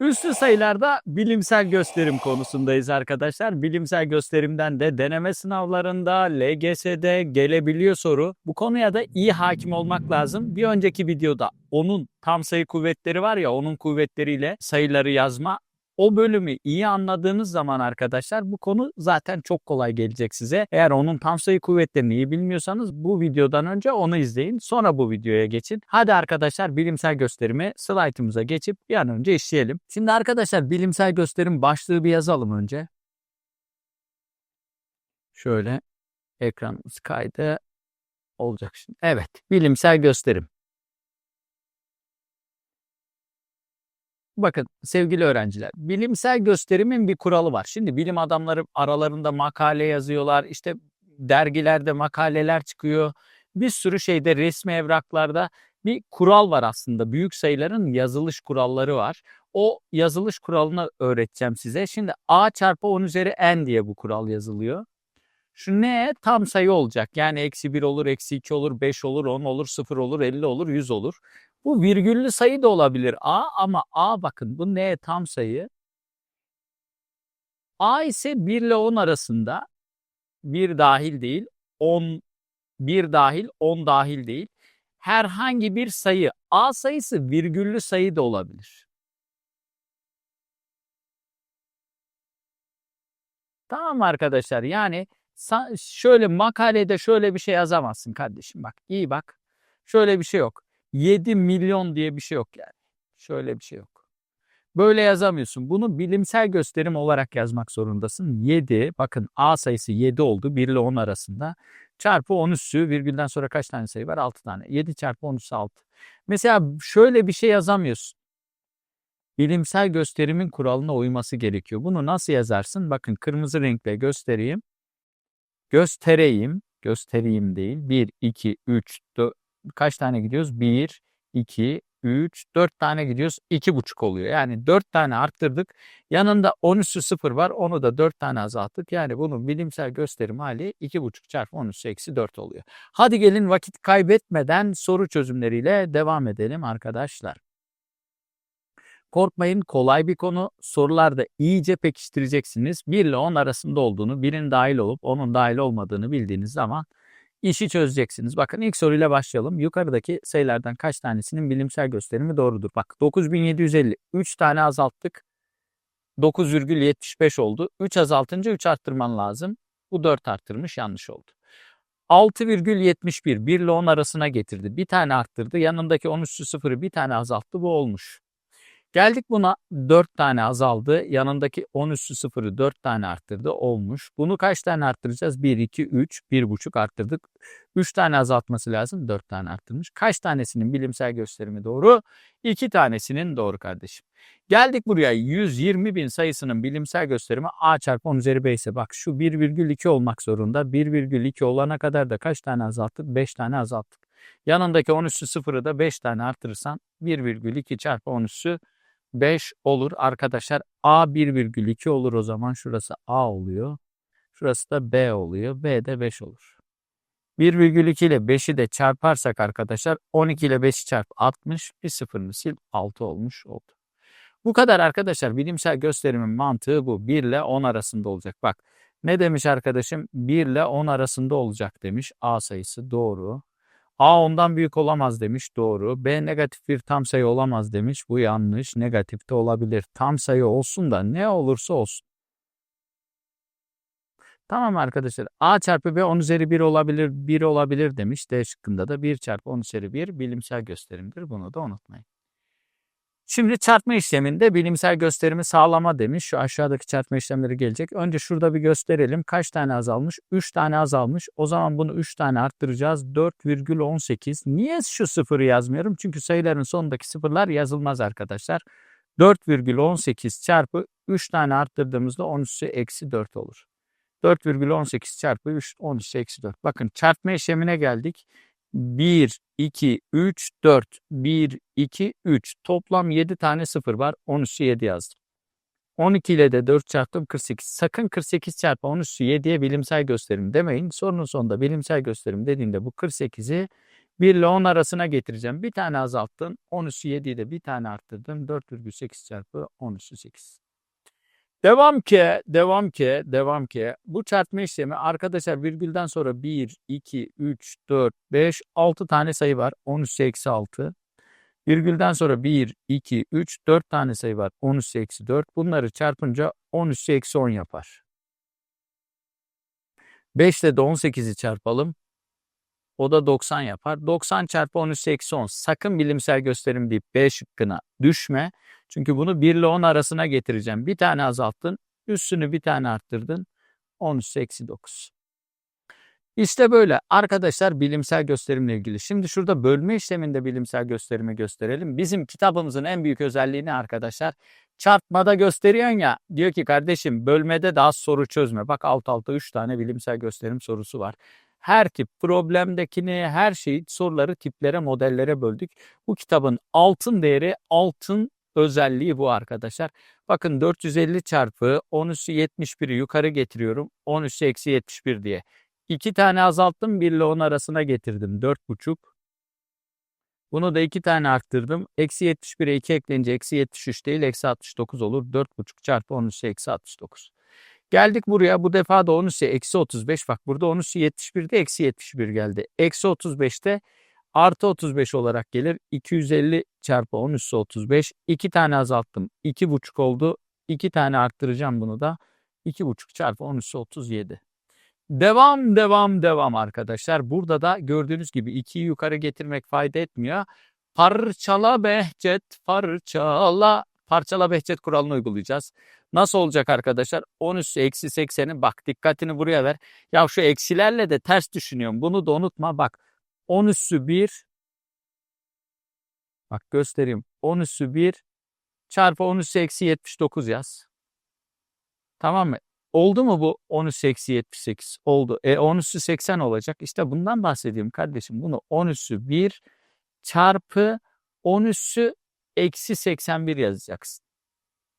Üslü sayılarda bilimsel gösterim konusundayız arkadaşlar. Bilimsel gösterimden de deneme sınavlarında, LGS'de gelebiliyor soru. Bu konuya da iyi hakim olmak lazım. Bir önceki videoda onun tam sayı kuvvetleri var ya onun kuvvetleriyle sayıları yazma o bölümü iyi anladığınız zaman arkadaşlar bu konu zaten çok kolay gelecek size. Eğer onun tam sayı kuvvetlerini iyi bilmiyorsanız bu videodan önce onu izleyin. Sonra bu videoya geçin. Hadi arkadaşlar bilimsel gösterimi slaytımıza geçip bir an önce işleyelim. Şimdi arkadaşlar bilimsel gösterim başlığı bir yazalım önce. Şöyle ekranımız kaydı olacak şimdi. Evet bilimsel gösterim. Bakın sevgili öğrenciler, bilimsel gösterimin bir kuralı var. Şimdi bilim adamları aralarında makale yazıyorlar, işte dergilerde makaleler çıkıyor. Bir sürü şeyde resmi evraklarda bir kural var aslında. Büyük sayıların yazılış kuralları var. O yazılış kuralını öğreteceğim size. Şimdi a çarpı 10 üzeri n diye bu kural yazılıyor. Şu ne? Tam sayı olacak. Yani eksi 1 olur, eksi 2 olur, 5 olur, 10 olur, 0 olur, 50 olur, 100 olur. Bu virgüllü sayı da olabilir a ama a bakın bu ne tam sayı. A ise 1 ile 10 arasında 1 dahil değil, 10 1 dahil, 10 dahil değil. Herhangi bir sayı a sayısı virgüllü sayı da olabilir. Tamam arkadaşlar? Yani şöyle makalede şöyle bir şey yazamazsın kardeşim. Bak iyi bak. Şöyle bir şey yok. 7 milyon diye bir şey yok yani. Şöyle bir şey yok. Böyle yazamıyorsun. Bunu bilimsel gösterim olarak yazmak zorundasın. 7, bakın A sayısı 7 oldu 1 ile 10 arasında. Çarpı 10 üssü virgülden sonra kaç tane sayı var? 6 tane. 7 çarpı 10 üssü 6. Mesela şöyle bir şey yazamıyorsun. Bilimsel gösterimin kuralına uyması gerekiyor. Bunu nasıl yazarsın? Bakın kırmızı renkle göstereyim. Göstereyim. Göstereyim değil. 1, 2, 3, 4, kaç tane gidiyoruz? 1, 2, 3, 4 tane gidiyoruz. 2,5 oluyor. Yani 4 tane arttırdık. Yanında 10 üssü 0 var. Onu da 4 tane azalttık. Yani bunun bilimsel gösterim hali 2,5 çarpı 10 üssü eksi 4 oluyor. Hadi gelin vakit kaybetmeden soru çözümleriyle devam edelim arkadaşlar. Korkmayın kolay bir konu. Sorularda iyice pekiştireceksiniz. 1 ile 10 arasında olduğunu, birin dahil olup onun dahil olmadığını bildiğiniz zaman işi çözeceksiniz. Bakın ilk soruyla başlayalım. Yukarıdaki sayılardan kaç tanesinin bilimsel gösterimi doğrudur? Bak 9750 3 tane azalttık. 9,75 oldu. 3 azaltınca 3 arttırman lazım. Bu 4 arttırmış yanlış oldu. 6,71 1 ile 10 arasına getirdi. Bir tane arttırdı. Yanındaki 10 üssü 0'ı bir tane azalttı. Bu olmuş. Geldik buna 4 tane azaldı. Yanındaki 10 üssü 0'ı 4 tane arttırdı. Olmuş. Bunu kaç tane arttıracağız? 1, 2, 3, 1,5 arttırdık. 3 tane azaltması lazım. 4 tane arttırmış. Kaç tanesinin bilimsel gösterimi doğru? 2 tanesinin doğru kardeşim. Geldik buraya 120 bin sayısının bilimsel gösterimi a çarpı 10 üzeri b ise bak şu 1,2 olmak zorunda. 1,2 olana kadar da kaç tane azalttık? 5 tane azalttık. Yanındaki 10 üssü 0'ı da 5 tane arttırırsan 1,2 çarpı 10 üssü 5 olur. Arkadaşlar A 1,2 olur o zaman. Şurası A oluyor. Şurası da B oluyor. B de 5 olur. 1,2 ile 5'i de çarparsak arkadaşlar 12 ile 5'i çarp 60 bir sıfırını sil 6 olmuş oldu. Bu kadar arkadaşlar bilimsel gösterimin mantığı bu. 1 ile 10 arasında olacak. Bak ne demiş arkadaşım? 1 ile 10 arasında olacak demiş. A sayısı doğru. A ondan büyük olamaz demiş doğru. B negatif bir tam sayı olamaz demiş. Bu yanlış. Negatif de olabilir. Tam sayı olsun da ne olursa olsun. Tamam arkadaşlar. A çarpı B 10 üzeri 1 olabilir, 1 olabilir demiş. D şıkkında da 1 çarpı 10 üzeri 1 bilimsel gösterimdir. Bunu da unutmayın. Şimdi çarpma işleminde bilimsel gösterimi sağlama demiş. Şu aşağıdaki çarpma işlemleri gelecek. Önce şurada bir gösterelim. Kaç tane azalmış? 3 tane azalmış. O zaman bunu 3 tane arttıracağız. 4,18. Niye şu sıfırı yazmıyorum? Çünkü sayıların sonundaki sıfırlar yazılmaz arkadaşlar. 4,18 çarpı 3 tane arttırdığımızda 10 üssü eksi 4 olur. 4,18 çarpı 3 10 üssü eksi 4. Bakın çarpma işlemine geldik. 1, 2, 3, 4. 1, 2, 3. Toplam 7 tane sıfır var. 10 üssü 7 yazdım. 12 ile de 4 çarptım 48. Sakın 48 çarpı 10 üssü 7'ye bilimsel gösterim demeyin. Sorunun sonunda bilimsel gösterim dediğinde bu 48'i 1 ile 10 arasına getireceğim. Bir tane azalttın. 10 üssü 7'yi de bir tane arttırdın. 4,8 çarpı 10 üssü 8. Devam ki, devam ki, devam ki. Bu çarpma işlemi arkadaşlar virgülden sonra 1, 2, 3, 4, 5, 6 tane sayı var. 10 üssü eksi 6. Virgülden sonra 1, 2, 3, 4 tane sayı var. 10 üssü eksi 4. Bunları çarpınca 10 üssü eksi 10 yapar. 5 ile de 18'i çarpalım. O da 90 yapar. 90 çarpı 10 üssü eksi 10. Sakın bilimsel gösterim deyip B şıkkına düşme. Çünkü bunu 1 ile 10 arasına getireceğim. Bir tane azalttın. Üstünü bir tane arttırdın. 10 üssü eksi 9. İşte böyle arkadaşlar bilimsel gösterimle ilgili. Şimdi şurada bölme işleminde bilimsel gösterimi gösterelim. Bizim kitabımızın en büyük özelliği ne arkadaşlar? Çarpmada gösteriyorsun ya diyor ki kardeşim bölmede daha soru çözme. Bak alt alta 3 tane bilimsel gösterim sorusu var. Her tip problemdekini her şeyi soruları tiplere modellere böldük. Bu kitabın altın değeri altın özelliği bu arkadaşlar. Bakın 450 çarpı 10 üssü 71'i yukarı getiriyorum. 10 üssü eksi 71 diye. İki tane azalttım 1 ile 10 arasına getirdim. 4,5. Bunu da iki tane arttırdım. Eksi 71'e 2 eklenince eksi 73 değil eksi 69 olur. 4,5 çarpı 10 üssü eksi 69. Geldik buraya bu defa da 10 üssü eksi 35. Bak burada 10 üssü 71'de eksi 71 geldi. Eksi 35'te artı 35 olarak gelir. 250 çarpı 10 üssü 35. 2 tane azalttım. 2,5 oldu. 2 tane arttıracağım bunu da. 2,5 çarpı 10 üssü 37. Devam devam devam arkadaşlar. Burada da gördüğünüz gibi 2'yi yukarı getirmek fayda etmiyor. Parçala Behçet parçala parçala Behçet kuralını uygulayacağız. Nasıl olacak arkadaşlar? 10 üssü eksi 80'i bak dikkatini buraya ver. Ya şu eksilerle de ters düşünüyorum. Bunu da unutma bak. 10 üssü 1 bak göstereyim. 10 üssü 1 çarpı 10 üssü eksi 79 yaz. Tamam mı? Oldu mu bu 10 üssü eksi 78? Oldu. E 10 üssü 80 olacak. İşte bundan bahsediyorum kardeşim. Bunu 10 üssü 1 çarpı 10 üssü eksi 81 yazacaksın.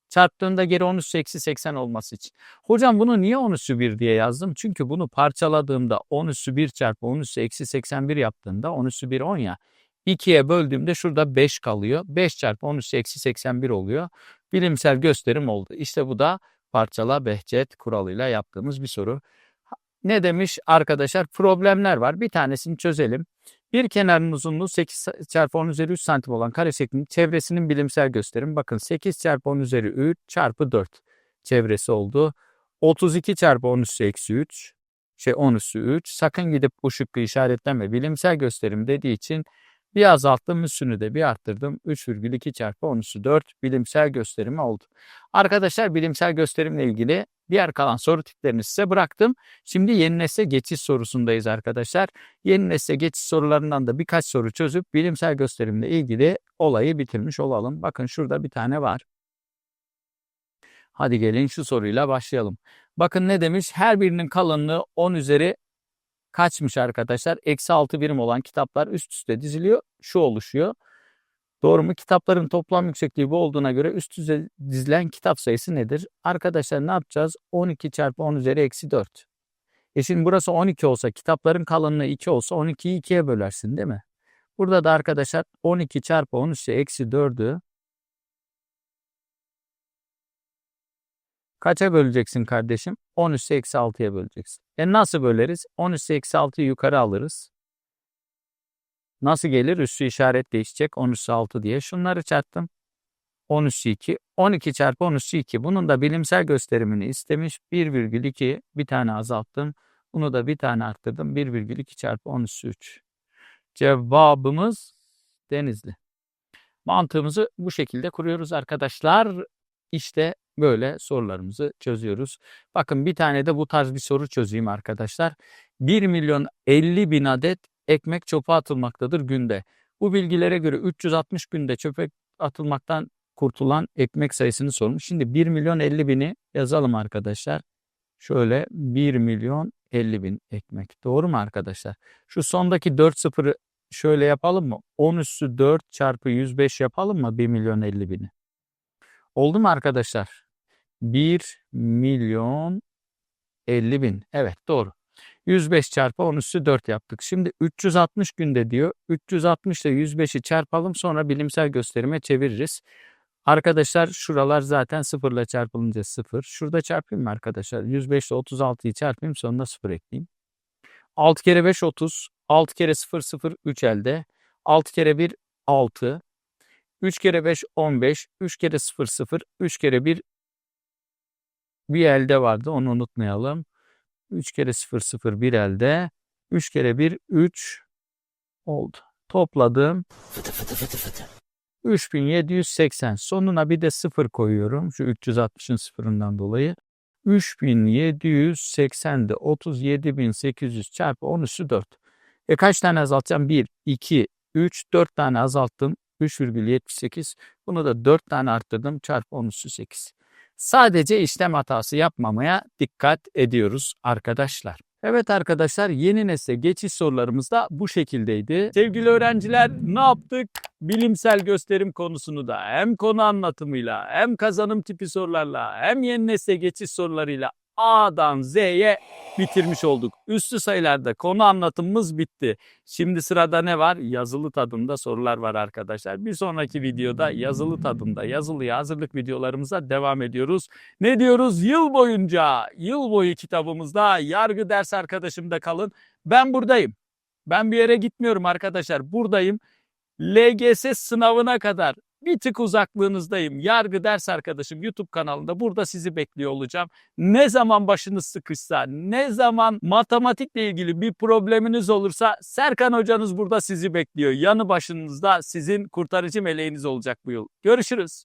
Çarptığında geri 10 üssü eksi 80 olması için. Hocam bunu niye 10 üssü 1 diye yazdım? Çünkü bunu parçaladığımda 10 üssü 1 çarpı 10 üssü eksi 81 yaptığında 10 üssü 1 10 ya. 2'ye böldüğümde şurada 5 kalıyor. 5 çarpı 10 üssü eksi 81 oluyor. Bilimsel gösterim oldu. İşte bu da parçala Behçet kuralıyla yaptığımız bir soru. Ne demiş arkadaşlar? Problemler var. Bir tanesini çözelim. Bir kenarın uzunluğu 8 çarpı 10 üzeri 3 santim olan kare şeklinin çevresinin bilimsel gösterim. Bakın 8 çarpı 10 üzeri 3 çarpı 4 çevresi oldu. 32 çarpı 10 üssü eksi 3 şey 10 üssü 3. Sakın gidip bu şıkkı işaretleme. Bilimsel gösterim dediği için bir azalttım üssünü de bir arttırdım. 3,2 çarpı 10 üssü 4 bilimsel gösterimi oldu. Arkadaşlar bilimsel gösterimle ilgili diğer kalan soru tiplerini size bıraktım. Şimdi yeni nesle geçiş sorusundayız arkadaşlar. Yeni nesle geçiş sorularından da birkaç soru çözüp bilimsel gösterimle ilgili olayı bitirmiş olalım. Bakın şurada bir tane var. Hadi gelin şu soruyla başlayalım. Bakın ne demiş? Her birinin kalınlığı 10 üzeri kaçmış arkadaşlar? Eksi 6 birim olan kitaplar üst üste diziliyor. Şu oluşuyor. Doğru mu? Kitapların toplam yüksekliği bu olduğuna göre üst üste dizilen kitap sayısı nedir? Arkadaşlar ne yapacağız? 12 çarpı 10 üzeri eksi 4. E şimdi burası 12 olsa kitapların kalınlığı 2 olsa 12'yi 2'ye bölersin değil mi? Burada da arkadaşlar 12 çarpı 10 üzeri eksi 4'ü Kaça böleceksin kardeşim? 10 üssü eksi 6'ya böleceksin. E nasıl böleriz? 10 üssü eksi 6'yı yukarı alırız. Nasıl gelir? Üssü işaret değişecek. 10 üssü 6 diye. Şunları çarptım. 10 üssü 2. 12 çarpı 10 üssü 2. Bunun da bilimsel gösterimini istemiş. 1,2 bir tane azalttım. Bunu da bir tane arttırdım. 1,2 çarpı 10 üssü 3. Cevabımız Denizli. Mantığımızı bu şekilde kuruyoruz arkadaşlar. İşte böyle sorularımızı çözüyoruz. Bakın bir tane de bu tarz bir soru çözeyim arkadaşlar. 1 milyon 50 bin adet ekmek çöpe atılmaktadır günde. Bu bilgilere göre 360 günde çöpe atılmaktan kurtulan ekmek sayısını sormuş. Şimdi 1 milyon 50 bini yazalım arkadaşlar. Şöyle 1 milyon 50 bin ekmek. Doğru mu arkadaşlar? Şu sondaki 4 sıfırı şöyle yapalım mı? 10 üssü 4 çarpı 105 yapalım mı 1 milyon 50 bini? Oldu mu arkadaşlar? 1 milyon 50 bin. Evet doğru. 105 çarpı 10 üssü 4 yaptık. Şimdi 360 günde diyor. 360 ile 105'i çarpalım sonra bilimsel gösterime çeviririz. Arkadaşlar şuralar zaten sıfırla çarpılınca sıfır. Şurada çarpayım mı arkadaşlar? 105 ile 36'yı çarpayım sonuna sıfır ekleyeyim. 6 kere 5 30. 6 kere 0 0 3 elde. 6 kere 1 6. 3 kere 5 15. 3 kere 0 0. 3 kere 1 bir elde vardı onu unutmayalım. 3 kere 0 0 bir elde. 3 kere 1 3 oldu. Topladım. 3780. Sonuna bir de 0 koyuyorum. Şu 360'ın sıfırından dolayı. 3780 de 37800 çarpı 10 üssü 4. E kaç tane azaltacağım? 1, 2, 3, 4 tane azalttım. 3,78. Bunu da 4 tane arttırdım. Çarpı 10 üssü 8. Sadece işlem hatası yapmamaya dikkat ediyoruz arkadaşlar. Evet arkadaşlar yeni nesle geçiş sorularımız da bu şekildeydi. Sevgili öğrenciler ne yaptık? Bilimsel gösterim konusunu da hem konu anlatımıyla hem kazanım tipi sorularla hem yeni nesle geçiş sorularıyla A'dan Z'ye bitirmiş olduk. Üstü sayılarda konu anlatımımız bitti. Şimdi sırada ne var? Yazılı tadında sorular var arkadaşlar. Bir sonraki videoda yazılı tadında yazılıya hazırlık videolarımıza devam ediyoruz. Ne diyoruz? Yıl boyunca, yıl boyu kitabımızda yargı ders arkadaşımda kalın. Ben buradayım. Ben bir yere gitmiyorum arkadaşlar. Buradayım. LGS sınavına kadar bir tık uzaklığınızdayım. Yargı ders arkadaşım YouTube kanalında burada sizi bekliyor olacağım. Ne zaman başınız sıkışsa, ne zaman matematikle ilgili bir probleminiz olursa Serkan hocanız burada sizi bekliyor. Yanı başınızda sizin kurtarıcı meleğiniz olacak bu yıl. Görüşürüz.